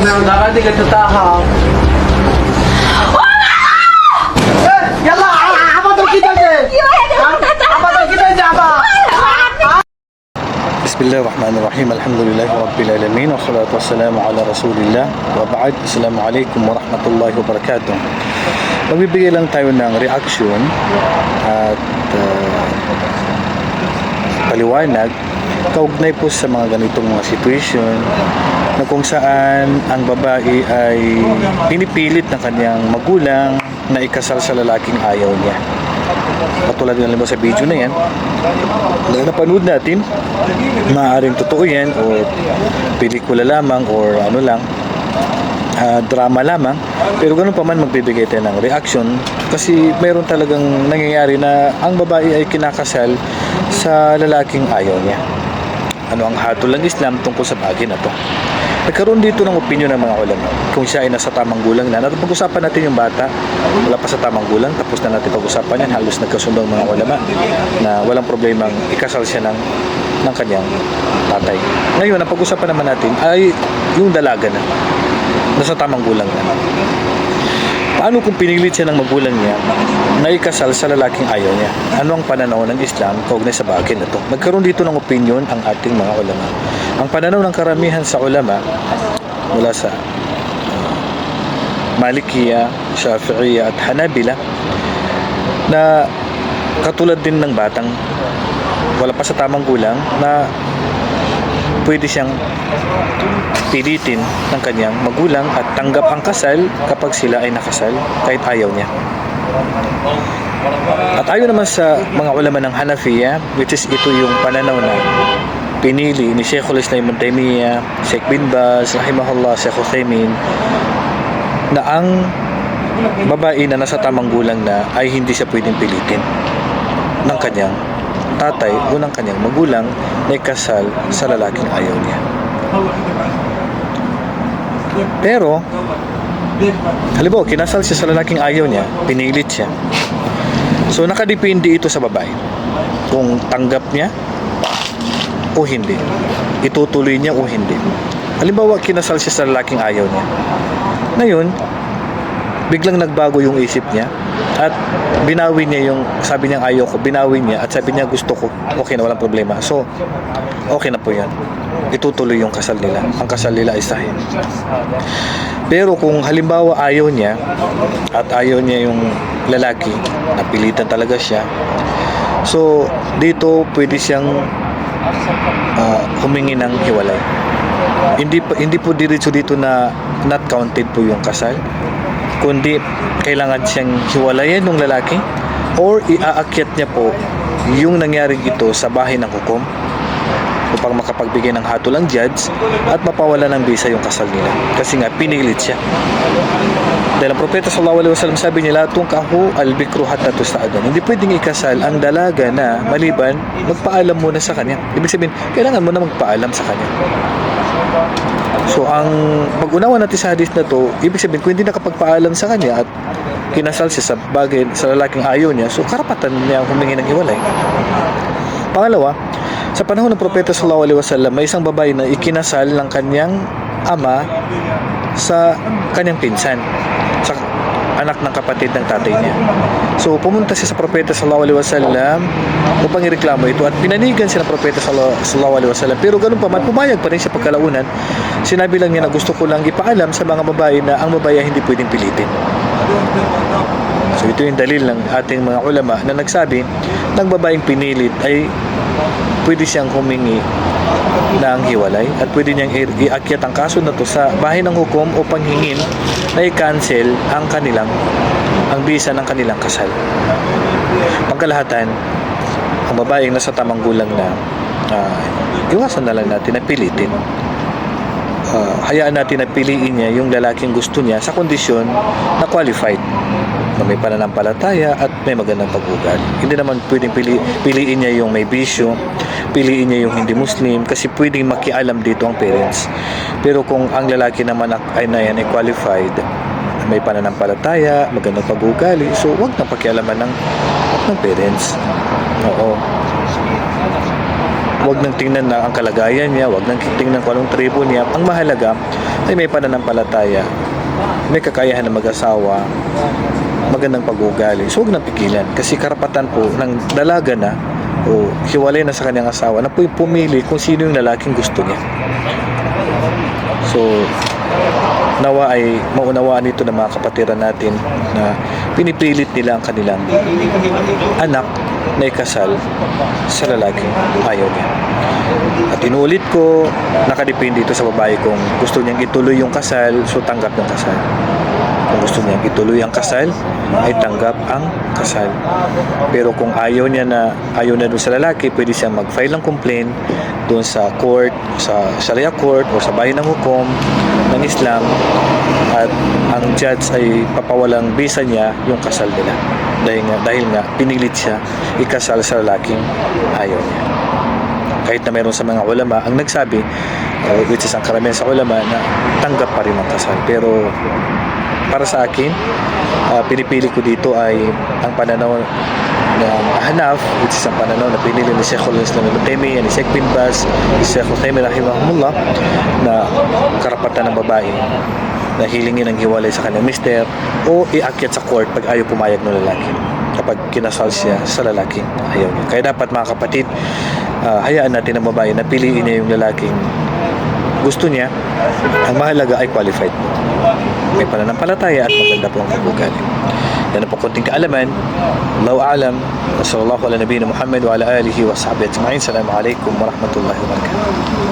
بسم الله الرحمن الرحيم. الحمد لله رب العالمين والصلاة والسلام على رسول الله وبعد السلام عليكم ورحمة الله وبركاته. Magbibigay lang tayo ng reaction at uh, paliwanag kaugnay po sa mga ganitong mga situation na kung saan ang babae ay pinipilit ng kanyang magulang na ikasal sa lalaking ayaw niya. Katulad ng mo sa video na yan, na napanood natin, maaaring totoo yan o pelikula lamang or ano lang, ah, drama lamang. Pero ganun pa man magbibigay tayo ng reaction kasi meron talagang nangyayari na ang babae ay kinakasal sa lalaking ayaw niya. Ano ang hatol ng Islam tungkol sa bagay na to? Nagkaroon dito ng opinion ng mga ulama kung siya ay nasa tamang gulang na. Napag-usapan natin yung bata, wala pa sa tamang gulang, tapos na natin pag-usapan yan. Halos nagkasundo ang mga ulama na walang problemang ikasal siya ng, ng kanyang tatay. Ngayon, ang pag-usapan naman natin ay yung dalaga na, nasa tamang gulang na. Paano kung pinilit siya ng magulang niya na ikasal sa lalaking ayaw niya? Ano ang pananaw ng Islam kaugnay sa bagay na to? Nagkaroon dito ng opinion ang ating mga ulama. Ang pananaw ng karamihan sa ulama mula sa uh, Malikiya, Shafi'iyya at Hanabila na katulad din ng batang wala pa sa tamang gulang na pwede siyang pilitin ng kanyang magulang at tanggap ang kasal kapag sila ay nakasal kahit ayaw niya. At ayon naman sa mga ulama ng Hanafiya, which is ito yung pananaw na pinili ni Sheikhul Islam Ibn Taymiyyah, Sheikh bin Baz, rahimahullah, Sheikh Uthaymin, na ang babae na nasa tamang gulang na ay hindi siya pwedeng pilitin ng kanyang tatay o ng kanyang magulang na ikasal sa lalaking ayaw niya. Pero, halimbawa, kinasal siya sa lalaking ayaw niya, pinilit siya. So, nakadepende ito sa babae. Kung tanggap niya o hindi. Itutuloy niya o hindi. Halimbawa, kinasal siya sa lalaking ayaw niya. Ngayon, biglang nagbago yung isip niya at binawi niya yung sabi niya ayaw ko, binawi niya at sabi niya gusto ko, okay na walang problema. So, okay na po yan. Itutuloy yung kasal nila. Ang kasal nila ay sahih. Pero kung halimbawa ayaw niya at ayaw niya yung lalaki, napilitan talaga siya. So, dito pwede siyang ah, humingi ng hiwalay. Hindi hindi po diretso dito na not counted po yung kasal kundi kailangan siyang hiwalayan ng lalaki or iaakyat niya po yung nangyari ito sa bahay ng hukom upang makapagbigay ng hatol ang judge at mapawala ng bisa yung kasal nila. Kasi nga pinilit siya. Dahil ang propeta sallallahu alaihi wasallam sabi niya latong kahu albikru hatta tusta'adan hindi pwedeng ikasal ang dalaga na maliban magpaalam muna sa kanya. Ibig sabihin kailangan mo na magpaalam sa kanya So ang pag-unawa natin sa hadith na to, ibig sabihin kung hindi nakapagpaalam sa kanya at kinasal siya sa bagay sa lalaking ayaw niya, so karapatan niya humingi ng hiwalay. Pangalawa, sa panahon ng propeta sallallahu alaihi wasallam, may isang babae na ikinasal ng kanyang ama sa kanyang pinsan sa anak ng kapatid ng tatay niya. So pumunta siya sa propeta sallallahu alaihi wasallam upang ireklamo ito at pinanigan siya ng propeta sallallahu alaihi wasallam. Pero ganun pa man pumayag pa rin siya pagkalaunan. Sinabi lang niya na gusto ko lang ipaalam sa mga babae na ang babae hindi pwedeng pilitin. So ito yung dalil ng ating mga ulama na nagsabi ng babaeng pinilit ay pwede siyang humingi ng hiwalay at pwede niyang iakyat ang kaso na to sa bahay ng hukom upang hingin na i-cancel ang kanilang ang bisa ng kanilang kasal. Pagkalahatan, ang babaeng nasa tamang gulang na ah, iwasan na lang natin na pilitin. Ah, hayaan natin na piliin niya yung lalaking gusto niya sa kondisyon na qualified na may pananampalataya at may magandang pag-ugali. Hindi naman pwedeng pili, piliin niya yung may bisyo, piliin niya yung hindi Muslim kasi pwedeng makialam dito ang parents. Pero kung ang lalaki naman ay na yan ay qualified, may pananampalataya, magandang pag-ugali, so wag na pakialaman ng, ng parents. Oo. Wag nang tingnan na ang kalagayan niya, wag nang tingnan kung anong tribo niya. Ang mahalaga ay may pananampalataya, may kakayahan na mag-asawa, magandang pag-uugali. So, huwag nang pigilan. Kasi karapatan po ng dalaga na o hiwalay na sa kanyang asawa na po pumili kung sino yung lalaking gusto niya. So, nawa ay maunawaan ito ng mga kapatiran natin na pinipilit nila ang kanilang anak na ikasal sa lalaking ayaw niya. At inulit ko, nakadepende ito sa babae kung gusto niyang ituloy yung kasal, so tanggap yung kasal. Kung gusto niyang ituloy ang kasal, ay tanggap ang kasal. Pero kung ayaw niya na, ayaw na doon sa lalaki, pwede siyang mag-file ng complaint doon sa court, sa Sharia court o sa bahay ng hukom ng Islam. At ang judge ay papawalang visa niya yung kasal nila. Dahil nga, dahil nga pinilit siya ikasal sa lalaking ayaw niya. Kahit na meron sa mga ulama ang nagsabi uh, which is ang karamihan sa ulama na tanggap pa rin ang kasal pero para sa akin uh, pinipili ko dito ay ang pananaw ng Ahnaf which is ang pananaw na pinili ni Sheikhul Islam Ibn Taymiyyah ni Sheikh bin ni Sheikhul Taymiyyah rahimahumullah na karapatan ng babae na hilingin ang hiwalay sa kanyang mister o iakyat sa court pag ayaw pumayag ng lalaki kapag kinasal siya sa lalaking ayaw niya. Kaya dapat mga kapatid, ah, hayaan natin ang babae na piliin niya yung lalaking gusto niya. Ang mahalaga ay qualified. May pananampalataya at maganda po ang pag-ugali. Yan po konting kaalaman. Allahu a'lam. Sallallahu ala nabiyina Muhammad wa ala alihi wa sahbihi ajma'in. Assalamu alaikum wa rahmatullahi wa barakatuh.